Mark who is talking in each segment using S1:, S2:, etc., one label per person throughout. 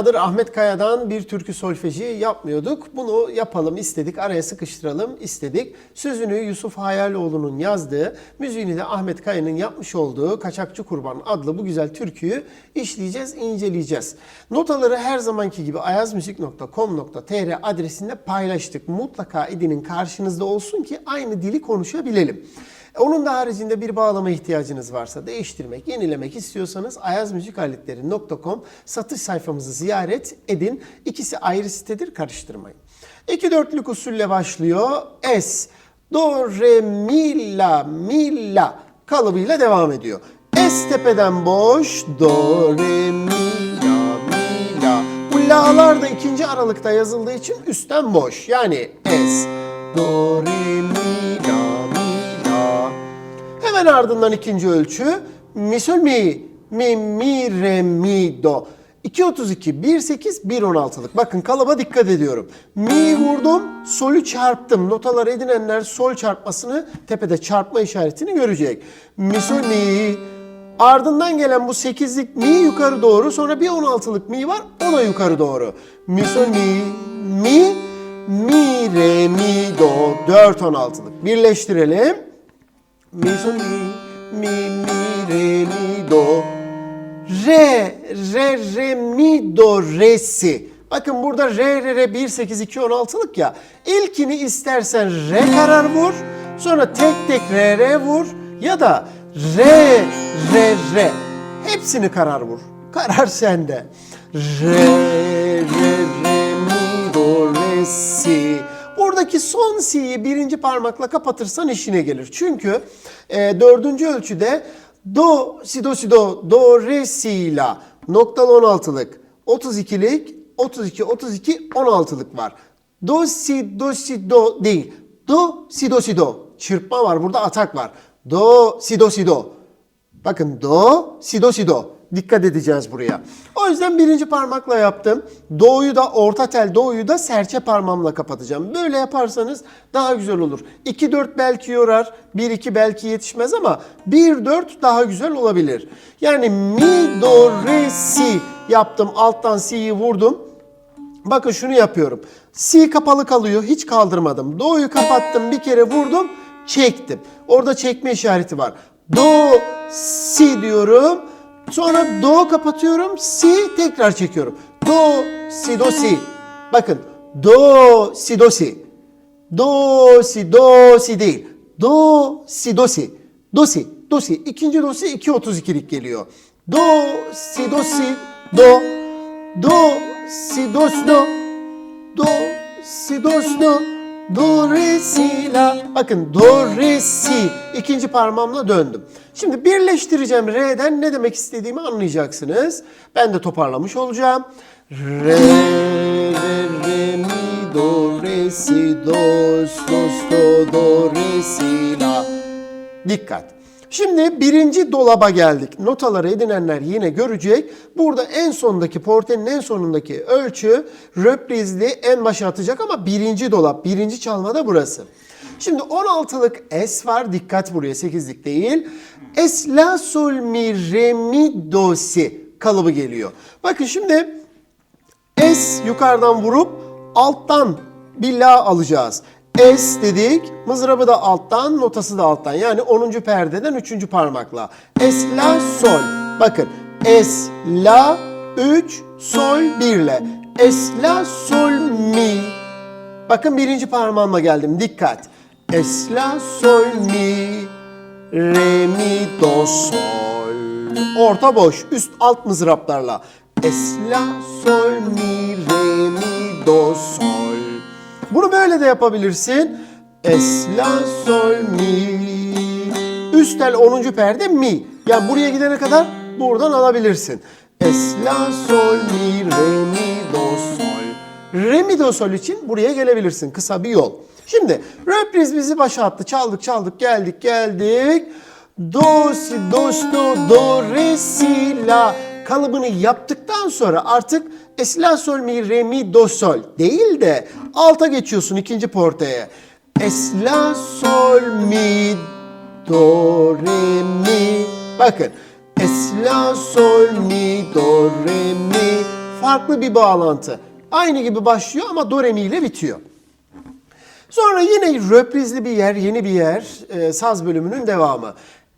S1: Bayağıdır Ahmet Kaya'dan bir türkü solfeji yapmıyorduk. Bunu yapalım istedik, araya sıkıştıralım istedik. Sözünü Yusuf Hayaloğlu'nun yazdığı, müziğini de Ahmet Kaya'nın yapmış olduğu Kaçakçı Kurban adlı bu güzel türküyü işleyeceğiz, inceleyeceğiz. Notaları her zamanki gibi ayazmuzik.com.tr adresinde paylaştık. Mutlaka edinin karşınızda olsun ki aynı dili konuşabilelim. Onun da haricinde bir bağlama ihtiyacınız varsa değiştirmek, yenilemek istiyorsanız ayazmüzikaletleri.com satış sayfamızı ziyaret edin. İkisi ayrı sitedir karıştırmayın. İki dörtlük usulle başlıyor. Es, do, re, mi, la, mi, la kalıbıyla devam ediyor. Es tepeden boş, do, re, mi, la, mi, la. Bu la'lar da ikinci aralıkta yazıldığı için üstten boş. Yani es, do, re, mi, la. Hemen ardından ikinci ölçü mi sol mi mi mi re mi do. 2.32, 1.8, 1.16'lık. Bakın kalıba dikkat ediyorum. Mi vurdum, solü çarptım. Notalar edinenler sol çarpmasını, tepede çarpma işaretini görecek. Mi sol mi. Ardından gelen bu 8'lik mi yukarı doğru, sonra bir 16'lık mi var, o da yukarı doğru. Mi sol mi, mi, mi re mi do. 4 16'lık. Birleştirelim. Mi sol mi mi mi re mi do re re re mi do re si. Bakın burada re re re 1 8 2 16'lık ya. İlkini istersen re karar vur. Sonra tek tek re re vur ya da re re re. Hepsini karar vur. Karar sende. Re Buradaki son si'yi birinci parmakla kapatırsan işine gelir. Çünkü e, dördüncü ölçüde do, si do si do, do re si la noktalı 16'lık, 32'lik, 32, 32, 16'lık var. Do si do si do değil. Do si do si do. Çırpma var burada atak var. Do si do si do. Bakın do si do si do. Dikkat edeceğiz buraya. O yüzden birinci parmakla yaptım. Do'yu da orta tel do'yu da serçe parmağımla kapatacağım. Böyle yaparsanız daha güzel olur. 2-4 belki yorar. 1-2 belki yetişmez ama 1-4 daha güzel olabilir. Yani mi, do, re, si yaptım. Alttan si'yi vurdum. Bakın şunu yapıyorum. Si kapalı kalıyor. Hiç kaldırmadım. Do'yu kapattım. Bir kere vurdum. Çektim. Orada çekme işareti var. Do, si diyorum. Sonra do kapatıyorum. Si tekrar çekiyorum. Do, si, do, si. Bakın. Do, si, do, si. Do, si, do, si değil. Do, si, do, si. Do, si, do, si. İkinci do, si 2.32'lik geliyor. Do, si, do, si, do. Do, si, do, si, do. Do, si, do, si, do. Do, re, si, la. Bakın do, re, si. İkinci parmağımla döndüm. Şimdi birleştireceğim re'den ne demek istediğimi anlayacaksınız. Ben de toparlamış olacağım. Re, re, re, mi, do, re, si, do, do, do, do, re, si, la. Dikkat. Şimdi birinci dolaba geldik. Notaları edinenler yine görecek. Burada en sondaki portenin en sonundaki ölçü röprizli en başa atacak ama birinci dolap, birinci çalma da burası. Şimdi 16'lık es var. Dikkat buraya 8'lik değil. Es, la, sol, mi, re, mi, do, si kalıbı geliyor. Bakın şimdi es yukarıdan vurup alttan bir la alacağız. Es dedik. Mızrabı da alttan, notası da alttan. Yani 10. perdeden 3. parmakla. Es, la, sol. Bakın. Es, la, 3, sol, 1 ile. Es, la, sol, mi. Bakın birinci parmağıma geldim. Dikkat. Es, la, sol, mi. Re, mi, do, sol. Orta boş. Üst alt mızraplarla. Es, la, sol, mi, re, mi, do, sol. Bunu böyle de yapabilirsin. Es, la, sol, mi. Üst tel 10. perde mi. Yani buraya gidene kadar buradan alabilirsin. Es, la, sol, mi, re, mi, do, sol. Re, mi, do, sol için buraya gelebilirsin. Kısa bir yol. Şimdi röpriz bizi başa attı. Çaldık çaldık geldik geldik. Do, si, do, si, do, do, re, si, la kalıbını yaptıktan sonra artık es, la, sol, mi, re, mi, do, sol değil de alta geçiyorsun ikinci portaya. Es, la, sol, mi, do, re, mi. Bakın. Es, la, sol, mi, do, re, mi, farklı bir bağlantı. Aynı gibi başlıyor ama do re mi ile bitiyor. Sonra yine röprizli bir yer, yeni bir yer, e, saz bölümünün devamı.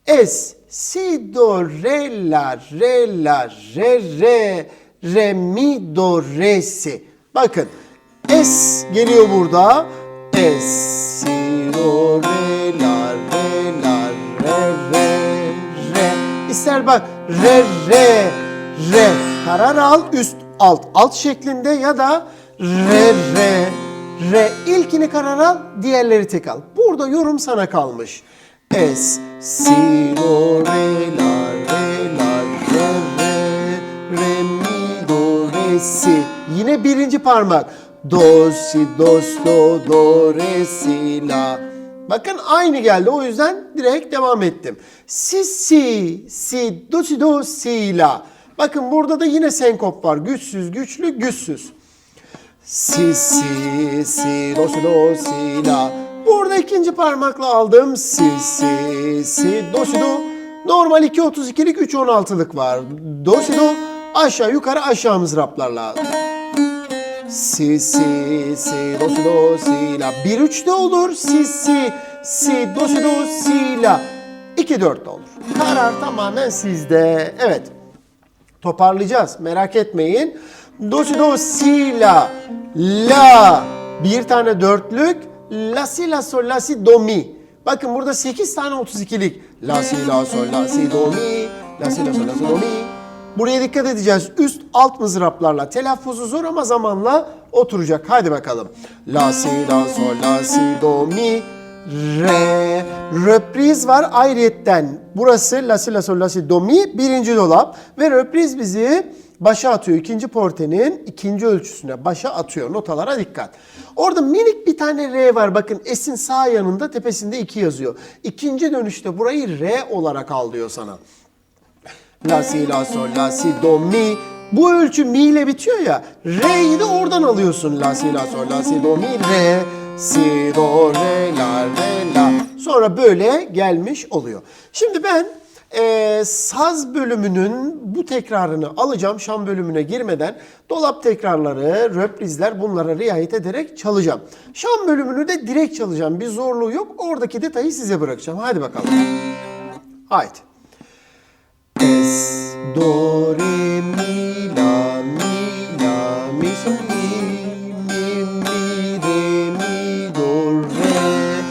S1: Es, si, do, re, la, re, la, re, re, re, mi, do, re, si. Bakın, es geliyor burada. Es, si, do, re, la, re, la, re, re, re. İster bak, re, re, re. Karar al, üst, alt, alt şeklinde ya da re, re, Re ilkini karar al, diğerleri tek al. Burada yorum sana kalmış. Es, si, do, re, si. Yine birinci parmak. Do, si, do, do, do, re, si, la. Bakın aynı geldi o yüzden direkt devam ettim. Si, si, si, do, si, do, si, la. Bakın burada da yine senkop var. Güçsüz, güçlü, güçsüz. Si si si do si do si la. Burada ikinci parmakla aldım. Si si si do si do. Normal 2.32'lik 3.16'lık var. Do si do aşağı yukarı aşağı mızraplarla. Si si si do si do si la. 1 3 de olur. Si si si do si do si la. 2 4 de olur. Karar tamamen sizde. Evet. Toparlayacağız. Merak etmeyin. Do si do si la la bir tane dörtlük la si la sol la si do mi. Bakın burada 8 tane 32'lik. La si la sol la si do mi. La si la sol la si do mi. Buraya dikkat edeceğiz. Üst alt mızraplarla. Telaffuzu zor ama zamanla oturacak. Hadi bakalım. La si la sol la si do mi. Re. Röpriz var ayrıyetten. Burası la si la sol la si do mi birinci dolap. Ve röpriz bizi başa atıyor. İkinci portenin ikinci ölçüsüne başa atıyor. Notalara dikkat. Orada minik bir tane R var. Bakın S'in sağ yanında tepesinde 2 yazıyor. İkinci dönüşte burayı R olarak al diyor sana. La si la sol la si do mi. Bu ölçü mi ile bitiyor ya. Re'yi de oradan alıyorsun. La si la sol la si do mi re. Si do re la re la. Sonra böyle gelmiş oluyor. Şimdi ben e, saz bölümünün bu tekrarını alacağım. Şan bölümüne girmeden dolap tekrarları, röprizler bunlara riayet ederek çalacağım. Şan bölümünü de direkt çalacağım. Bir zorluğu yok. Oradaki detayı size bırakacağım. Hadi bakalım. Haydi. Es, do, re, mi, la, mi, la, mi, sol, mi, mi, mi, re, mi, do, re,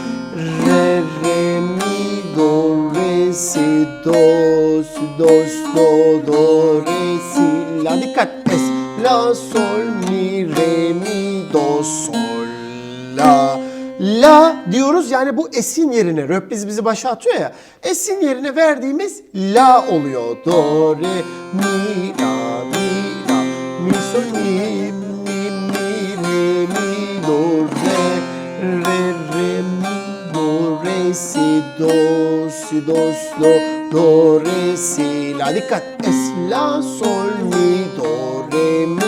S1: re, re, mi, do, re, si, do, si, do, si, do, do, re, si, la. Dikkat. Es, la, sol, mi, re, mi, do, sol, la. La diyoruz yani bu esin yerine röpliz bizi başa atıyor ya. Esin yerine verdiğimiz la oluyor. Do, re, mi, la, mi, la, mi, sol, mi, mi, mi, re, mi, do, re, re, re, mi, do, re, si, do, si, do, si, do, do, re, si, la. Dikkat. Es, la, sol, mi, do, re, mi.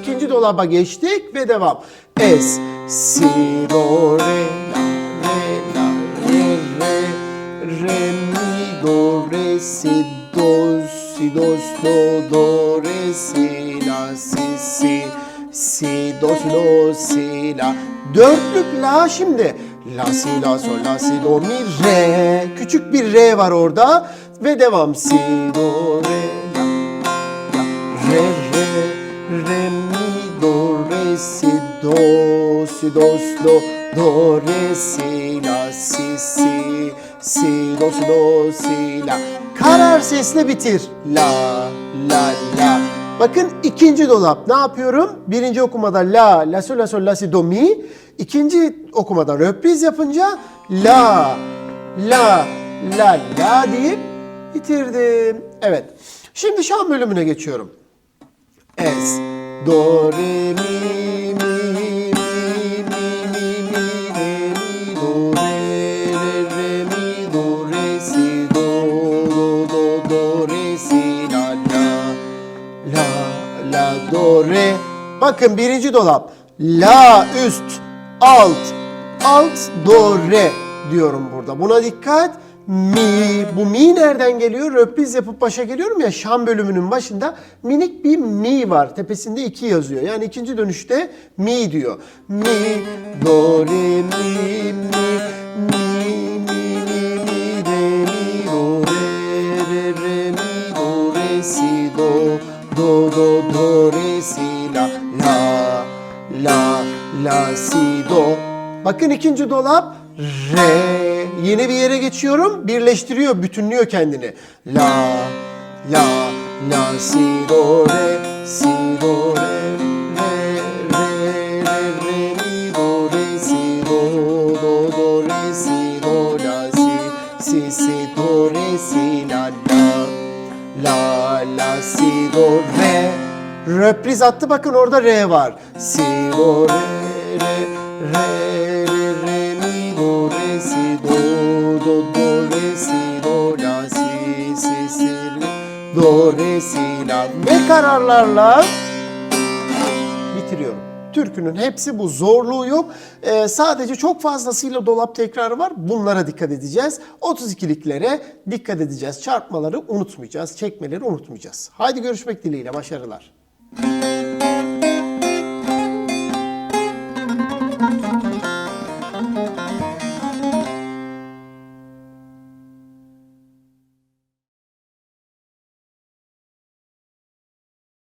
S1: İkinci dolaba geçtik ve devam. Es, si, do, re, la, re, la, re, re, re, mi, do, re, si, do, si, do, do, do, re, si, la, si, si, si, do, si, do, si, la. Dörtlük la şimdi. La, si, la, sol, la, si, do, mi, re. Küçük bir re var orada. Ve devam. Si, do, do, si, do, si, do, do, re, si, la, si, si, si, do, si, do, si, la. Karar sesle bitir. La, la, la. Bakın ikinci dolap. Ne yapıyorum? Birinci okumada la, la, sol, la, sol, la, si, do, mi. İkinci okumada röpriz yapınca la, la, la, la deyip bitirdim. Evet. Şimdi şan bölümüne geçiyorum. Es, do, re, mi, Bakın birinci dolap. La üst, alt, alt, do, re diyorum burada. Buna dikkat. mi. Bu mi nereden geliyor? Röpriz yapıp başa geliyorum ya Şam bölümünün başında minik bir mi var. Tepesinde iki yazıyor. Yani ikinci dönüşte mi diyor. Mi, do, re, mi, mi, mi, la, si, do. Bakın ikinci dolap re. Yeni bir yere geçiyorum. Birleştiriyor, bütünlüyor kendini. La, la, la, si, do, re, si, do, re, si, si, do, re, si, la, la. La la si do re. Röpriz attı bakın orada re var. Si do re re re re re mi do re si do do do re si do la si si si re do re si la ve kararlarla bitiriyorum. Türkünün hepsi bu zorluğu yok. Ee, sadece çok fazlasıyla dolap tekrarı var. Bunlara dikkat edeceğiz. 32'liklere dikkat edeceğiz. Çarpmaları unutmayacağız. Çekmeleri unutmayacağız. Haydi görüşmek dileğiyle. Başarılar.